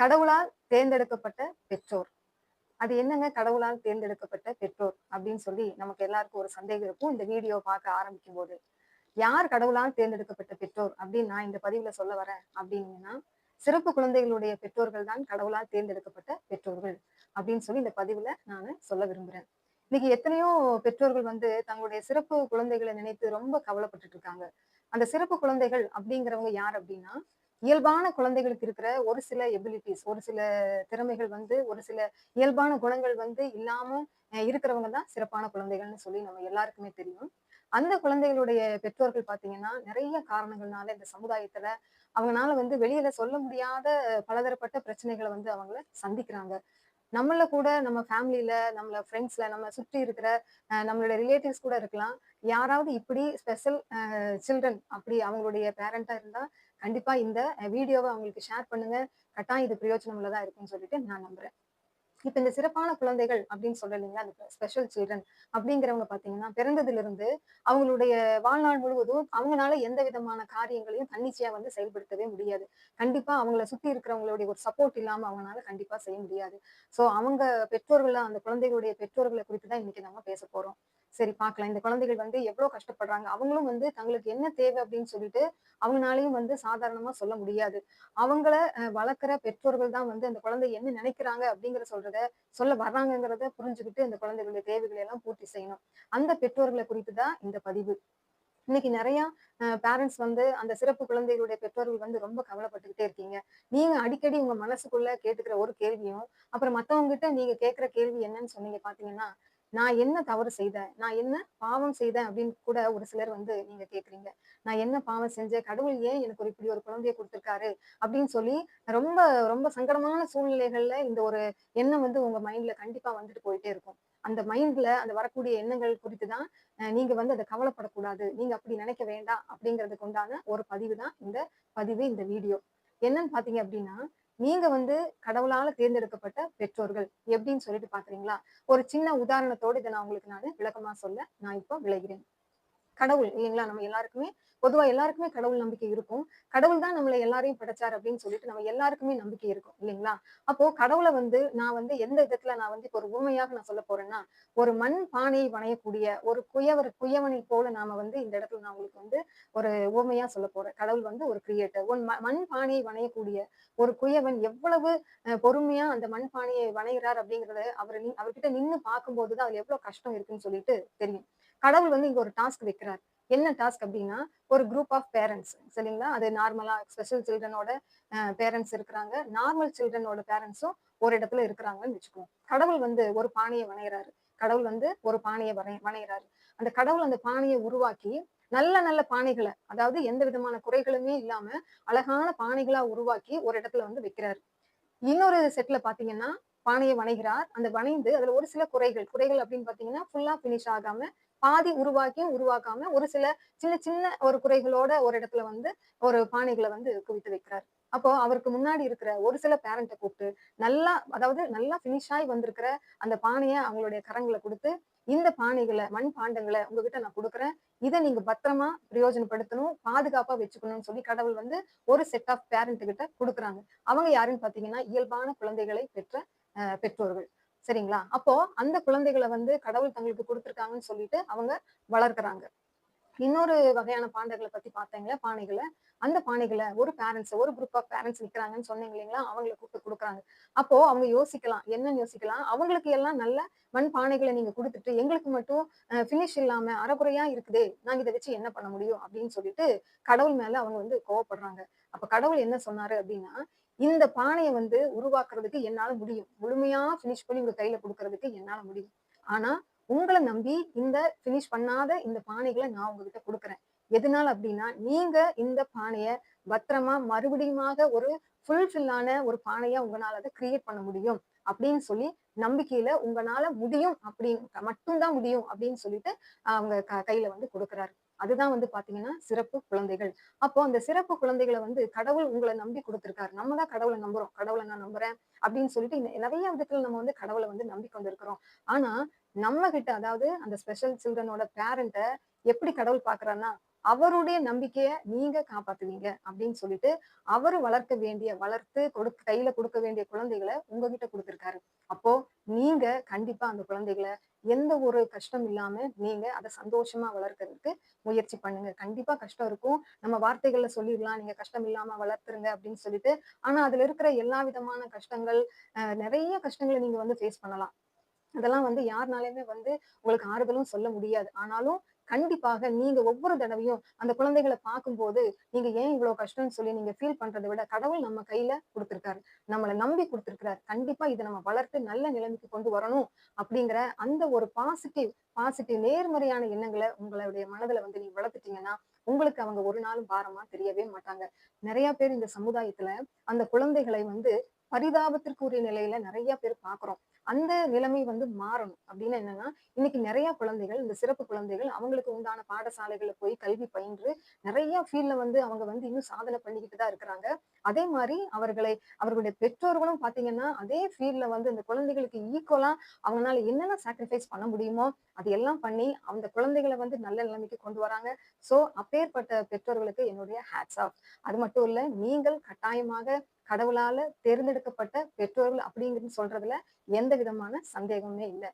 கடவுளால் தேர்ந்தெடுக்கப்பட்ட பெற்றோர். அது என்னங்க கடவுளால் தேர்ந்தெடுக்கப்பட்ட பெற்றோர் அப்படின்னு சொல்லி நமக்கு எல்லாருக்கும் ஒரு சந்தேகம் இருக்கும். இந்த வீடியோ பார்க்க ஆரம்பிக்கும் போது யார் கடவுளால் தேர்ந்தெடுக்கப்பட்ட பெற்றோர் அப்படின்னு நான் இந்த பதிவுல சொல்ல வரேன். அப்படின்னா சிறப்பு குழந்தைகளுடைய பெற்றோர்கள் தான் கடவுளால் தேர்ந்தெடுக்கப்பட்ட பெற்றோர்கள் அப்படின்னு சொல்லி இந்த பதிவுல நான் சொல்ல விரும்புறேன். இன்னைக்கு எத்தனையோ பெற்றோர்கள் வந்து தங்களுடைய சிறப்பு குழந்தைகளை நினைத்து ரொம்ப கவலைப்பட்டுட்டு இருக்காங்க. அந்த சிறப்பு குழந்தைகள் அப்படிங்கிறவங்க யார் அப்படின்னா இயல்பான குழந்தைகளுக்கு இருக்கிற ஒரு சில எபிலிட்டிஸ் ஒரு சில திறமைகள் வந்து ஒரு சில இயல்பான குணங்கள் வந்து இல்லாம இருக்கிறவங்க தான் சிறப்பான குழந்தைகள்னு சொல்லி நம்ம எல்லாருக்குமே தெரியும். அந்த குழந்தைகளுடைய பெற்றோர்கள் பாத்தீங்கன்னா நிறைய காரணங்கள்னால இந்த சமுதாயத்துல அவங்களால வந்து வெளியில சொல்ல முடியாத பலதரப்பட்ட பிரச்சனைகளை வந்து அவங்கள சந்திக்கிறாங்க. நம்மள கூட நம்ம ஃபேமிலியில நம்மள ஃப்ரெண்ட்ஸ்ல நம்ம சுற்றி இருக்கிற அஹ் நம்மளோட ரிலேட்டிவ்ஸ் கூட இருக்கலாம். யாராவது இப்படி ஸ்பெஷல் சில்ட்ரன் அப்படி அவங்களுடைய பேரண்டா இருந்தா கண்டிப்பா இந்த வீடியோவை அவங்களுக்கு ஷேர் பண்ணுங்க. கட்டாயம் இது பிரயோஜனம் உள்ளதா இருக்கும்னு சொல்லிட்டு நான் நம்புறேன். இப்ப இந்த சிறப்பான குழந்தைகள் அப்படின்னு சொல்லலைங்களா அந்த ஸ்பெஷல் சில்ட்ரன் அப்படிங்கிறவங்க பாத்தீங்கன்னா பிறந்ததுல இருந்து அவங்களுடைய வாழ்நாள் முழுவதும் அவங்களால எந்த விதமான காரியங்களையும் தன்னிச்சையா வந்து செயல்படுத்தவே முடியாது. கண்டிப்பா அவங்கள சுத்தி இருக்கிறவங்களுடைய ஒரு சப்போர்ட் இல்லாம அவங்களால கண்டிப்பா செய்ய முடியாது. சோ அவங்க பெற்றோர்கள் அந்த குழந்தைகளுடைய பெற்றோர்களை குறித்து தான் இன்னைக்கு நம்ம பேச போறோம். சரி பார்க்கலாம் இந்த குழந்தைகள் வந்து எவ்வளவு கஷ்டப்படுறாங்க? அவங்களும் வந்து தங்களுக்கு என்ன தேவை அப்படின்னு சொல்லிட்டு அவங்களாலையும் வந்து சாதாரணமா சொல்ல முடியாது. அவங்கள வளர்க்குற பெற்றோர்கள் தான் வந்து அந்த குழந்தை என்ன நினைக்கிறாங்க அப்படிங்கிற சொல்றத சொல்ல வர்றாங்கிறத புரிஞ்சுக்கிட்டு அந்த குழந்தைகளுடைய தேவைகளை எல்லாம் பூர்த்தி செய்யணும். அந்த பெற்றோர்களை குறித்து தான் இந்த பதிவு. இன்னைக்கு நிறைய பேரண்ட்ஸ் வந்து அந்த சிறப்பு குழந்தைகளுடைய பெற்றோர்கள் வந்து ரொம்ப கவலைப்பட்டுக்கிட்டே இருக்கீங்க. நீங்க அடிக்கடி உங்க மனசுக்குள்ள கேட்டுக்கிற ஒரு கேள்வியும் அப்புறம் மத்தவங்க கிட்ட நீங்க கேட்கிற கேள்வி என்னன்னு சொன்னீங்க பாத்தீங்கன்னா நான் என்ன தவறு செய்தேன்? நான் என்ன பாவம் செய்தேன்? அப்படின்னு கூட ஒரு சிலர் வந்து நீங்க கேக்குறீங்க. நான் என்ன பாவம் செஞ்சேன்? கடவுள் ஏன் எனக்கு ஒரு இப்படி ஒரு குழந்தைய கொடுத்துருக்காரு? அப்படின்னு சொல்லி ரொம்ப ரொம்ப சங்கடமான சூழ்நிலைகள்ல இந்த ஒரு எண்ணம் வந்து உங்க மைண்ட்ல கண்டிப்பா வந்துட்டு போயிட்டே இருக்கும். அந்த மைண்ட்ல அந்த வரக்கூடிய எண்ணங்கள் குறித்து தான் நீங்க வந்து அதை கவலைப்படக்கூடாது. நீங்க அப்படி நினைக்க வேண்டாம் அப்படிங்கிறதுக்கு உண்டான ஒரு பதிவு தான் இந்த பதிவு இந்த வீடியோ என்னன்னு பாத்தீங்க அப்படின்னா நீங்க வந்து கடவுளால தேர்ந்தெடுக்கப்பட்ட பெற்றோர்கள் எப்படின்னு சொல்லிட்டு பாக்குறீங்களா? ஒரு சின்ன உதாரணத்தோடு இதை நான் உங்களுக்கு நான் விளக்கமா சொல்ல நான் இப்போ விளைகிறேன் கடவுள் இல்லைங்களா? நம்ம எல்லாருக்குமே பொதுவா எல்லாருக்குமே கடவுள் நம்பிக்கை இருக்கும். கடவுள் தான் நம்மளை எல்லாரையும் படைச்சார் அப்படின்னு சொல்லிட்டு நம்ம எல்லாருக்குமே நம்பிக்கை இருக்கும் இல்லைங்களா? அப்போ கடவுளை வந்து நான் வந்து எந்த விதத்துல நான் வந்து இப்போ ஒரு உண்மையாக நான் சொல்ல போறேன்னா ஒரு மண் பானையை வணையக்கூடிய ஒரு குயவர் குயவனை போல நாம வந்து இந்த இடத்துல நான் உங்களுக்கு வந்து ஒரு உவமையா சொல்ல போறேன். கடவுள் வந்து ஒரு கிரியேட்டர் ஒன் மண் பானையை வணையக்கூடிய ஒரு குயவன் எவ்வளவு பொறுமையா அந்த மண் பானையை வணைகிறார் அப்படிங்கறத அவர் அவர்கிட்ட நின்று பார்க்கும்போது தான் அதுல எவ்வளவு கஷ்டம் இருக்குன்னு சொல்லிட்டு தெரியும். கடவுள் வந்து இங்க ஒரு டாஸ்க் வைக்கிறார். என்ன டாஸ்க் அப்படின்னா ஒரு குரூப் ஆஃப் பேரண்ட்ஸ் சரிங்களா? அது நார்மலா ஸ்பெஷல் சில்ட்ரனோட பேரண்ட்ஸ் இருக்கிறாங்க. நார்மல் சில்ட்ரனோட பேரண்ட்ஸும் ஒரு இடத்துல இருக்கிறாங்கன்னு வச்சுக்குவோம் கடவுள் வந்து ஒரு பானையை வணையிறாரு. கடவுள் வந்து ஒரு பானையை வரை வணையிறாரு. அந்த கடவுள் அந்த பானையை உருவாக்கி நல்ல நல்ல பானைகளை அதாவது எந்த விதமான குறைகளுமே இல்லாம அழகான பானைகளா உருவாக்கி ஒரு இடத்துல வந்து வைக்கிறாரு. இன்னொரு செட்ல பாத்தீங்கன்னா பானையை வணைகிறார். அந்த வணைந்து அதுல ஒரு சில குறைகள் குறைகள் அப்படின்னு பாத்தீங்கன்னா ஃபுல்லா பினிஷ் ஆகாம பாதி உருவாக்கியும் உருவாக்காம ஒரு சில சின்ன சின்ன ஒரு குறைகளோட ஒரு இடத்துல வந்து ஒரு பானைகளை வந்து குவித்து வைக்கிறார். அப்போ அவருக்கு முன்னாடி இருக்கிற ஒரு சில பேரண்ட்டை கூப்பிட்டு நல்லா அதாவது நல்லா ஃபினிஷ் ஆகி வந்திருக்கிற அந்த பானையை அவங்களுடைய கரங்களை கொடுத்து இந்த பானைகளை மண் பாண்டங்களை உங்ககிட்ட நான் கொடுக்குறேன். இதை நீங்க பத்திரமா பிரயோஜனப்படுத்தணும் பாதுகாப்பா வச்சுக்கணும்னு சொல்லி கடவுள் வந்து ஒரு செட் ஆஃப் பேரண்ட் கிட்ட கொடுக்குறாங்க. அவங்க யாருன்னு பாத்தீங்கன்னா இயல்பான குழந்தைகளை பெற்ற அஹ், பெற்றோர்கள். சரிங்களா? அப்போ அந்த குழந்தைகளை வந்து கடவுள் தங்களுக்கு கொடுத்துருக்காங்கன்னு சொல்லிட்டு அவங்க வளர்க்குறாங்க. இன்னொரு வகையான பாண்டர்களை பத்தி பார்த்தீங்களா? பானைகளை. அந்த பானைகளை ஒரு பேரண்ட்ஸ் ஒரு குரூப் ஆஃப் பேரண்ட்ஸ் நிக்கிறாங்கன்னு சொன்னீங்க இல்லைங்களா? அவங்களை கூப்பிட்டு கொடுக்குறாங்க. அப்போ அவங்க யோசிக்கலாம். என்னன்னு யோசிக்கலாம்? அவங்களுக்கு எல்லாம் நல்ல மண் பானைகளை நீங்க கொடுத்துட்டு எங்களுக்கு மட்டும் ஃபினிஷ் இல்லாம அறகுறையா இருக்குதே. நாங்க இதை வச்சு என்ன பண்ண முடியும்? அப்படின்னு சொல்லிட்டு கடவுள் மேல அவங்க வந்து கோவப்படுறாங்க. அப்ப கடவுள் என்ன சொன்னாரு அப்படின்னா இந்த பானையை வந்து உருவாக்குறதுக்கு என்னால முடியும். முழுமையா பினிஷ் பண்ணி உங்க கையில கொடுக்கறதுக்கு என்னால முடியும். ஆனா உங்களை நம்பி இந்த ஃபினிஷ் பண்ணாத இந்த பானைகளை நான் உங்ககிட்ட கொடுக்குறேன். எதனால அப்படின்னா நீங்க இந்த பானைய பத்திரமா மறுபடியுமாக ஒரு ஃபுல்ஃபில்லான ஒரு பானையா உங்களால அதை கிரியேட் பண்ண முடியும் அப்படின்னு சொல்லி நம்பிக்கையில உங்களால முடியும் அப்படின்னு மட்டும்தான் முடியும் அப்படின்னு சொல்லிட்டு அவங்க க- கையில வந்து கொடுக்குறாரு. அதுதான் வந்து பாத்தீங்கன்னா சிறப்பு குழந்தைகள். அப்போ அந்த சிறப்பு குழந்தைகளை வந்து கடவுள் உங்களை நம்பி கொடுத்திருக்காரு. நம்ம தான் கடவுளை நம்புறோம். கடவுளை நான் நம்புறேன் அப்படின்னு சொல்லிட்டு நிறைய விதத்துல நம்ம வந்து கடவுளை வந்து நம்பி கொண்டிருக்கிறோம். ஆனா நம்ம கிட்ட அதாவது அந்த ஸ்பெஷல் சில்ட்ரனோட பேரண்ட்டை எப்படி கடவுள் பாக்குறான்னா அவருடைய நம்பிக்கைய நீங்க காப்பாத்துவீங்க அப்படின்னு சொல்லிட்டு அவரு வளர்க்க வேண்டிய வளர்த்து கொடுக்க கையில கொடுக்க வேண்டிய குழந்தைகளை உங்ககிட்ட கொடுத்திருக்காரு. அப்போ நீங்க கண்டிப்பா அந்த குழந்தைகளை எந்த ஒரு கஷ்டம் இல்லாம நீங்க அதை சந்தோஷமா வளர்க்கறதுக்கு முயற்சி பண்ணுங்க. கண்டிப்பா கஷ்டம் இருக்கும். நம்ம வார்த்தைகள்ல சொல்லிடலாம். நீங்க கஷ்டம் இல்லாம வளர்த்துருங்க அப்படின்னு சொல்லிட்டு. ஆனா அதுல இருக்கிற எல்லா விதமான கஷ்டங்கள் நிறைய கஷ்டங்களை நீங்க வந்து ஃபேஸ் பண்ணலாம். அதெல்லாம் வந்து யாருனாலையுமே வந்து உங்களுக்கு ஆறுதலும் சொல்ல முடியாது. ஆனாலும் கண்டிப்பாக நீங்க ஒவ்வொரு தடவையும் அந்த குழந்தைகளை பார்க்கும்போது நீங்க ஏன் இவ்வளவு கஷ்டம்னு சொல்லி நீங்க ஃபீல் பண்றதை விட கடவுள் நம்ம கையில கொடுத்திருக்காரு. நம்மளை நம்பி கொடுத்திருக்கிறாரு. கண்டிப்பா இதை நம்ம வளர்த்து நல்ல நிலைமைக்கு கொண்டு வரணும் அப்படிங்கிற அந்த ஒரு பாசிட்டிவ் பாசிட்டிவ் நேர்மறையான எண்ணங்களை உங்களுடைய மனதுல வந்து நீங்க வளர்த்துட்டீங்கன்னா உங்களுக்கு அவங்க ஒரு நாளும் பாரமா தெரியவே மாட்டாங்க. நிறைய பேர் இந்த சமுதாயத்துல அந்த குழந்தைகளை வந்து பரிதாபத்திற்குரிய நிலையில நிறைய பேர் பாக்குறோம் அந்த நிலைமை வந்து மாறணும். அப்படின்னு என்னன்னா இன்னைக்கு நிறைய குழந்தைகள் இந்த சிறப்பு குழந்தைகள் அவங்களுக்கு உண்டான பாடசாலைகளை போய் கல்வி பயின்று நிறைய ஃபீல்ட்ல வந்து அவங்க வந்து இன்னும் சாதனை பண்ணிக்கிட்டு தான் இருக்கிறாங்க. அதே மாதிரி அவர்களை அவர்களுடைய பெற்றோர்களும் பாத்தீங்கன்னா அதே ஃபீல்ட்ல வந்து இந்த குழந்தைகளுக்கு ஈக்குவலா அவங்களால என்னென்ன சாக்ரிஃபைஸ் பண்ண முடியுமோ அது எல்லாம் பண்ணி அந்த குழந்தைகளை வந்து நல்ல நிலைமைக்கு கொண்டு வராங்க. சோ அப்பேற்பட்ட பெற்றோர்களுக்கு என்னுடைய ஹேட்ஸ் ஆஃப் அது மட்டும் இல்ல நீங்கள் கட்டாயமாக கடவுளால தேர்ந்தெடுக்கப்பட்ட பெற்றோர்கள் அப்படிங்கிறது சொல்றதுல எந்த விதமான சந்தேகமே இல்லை.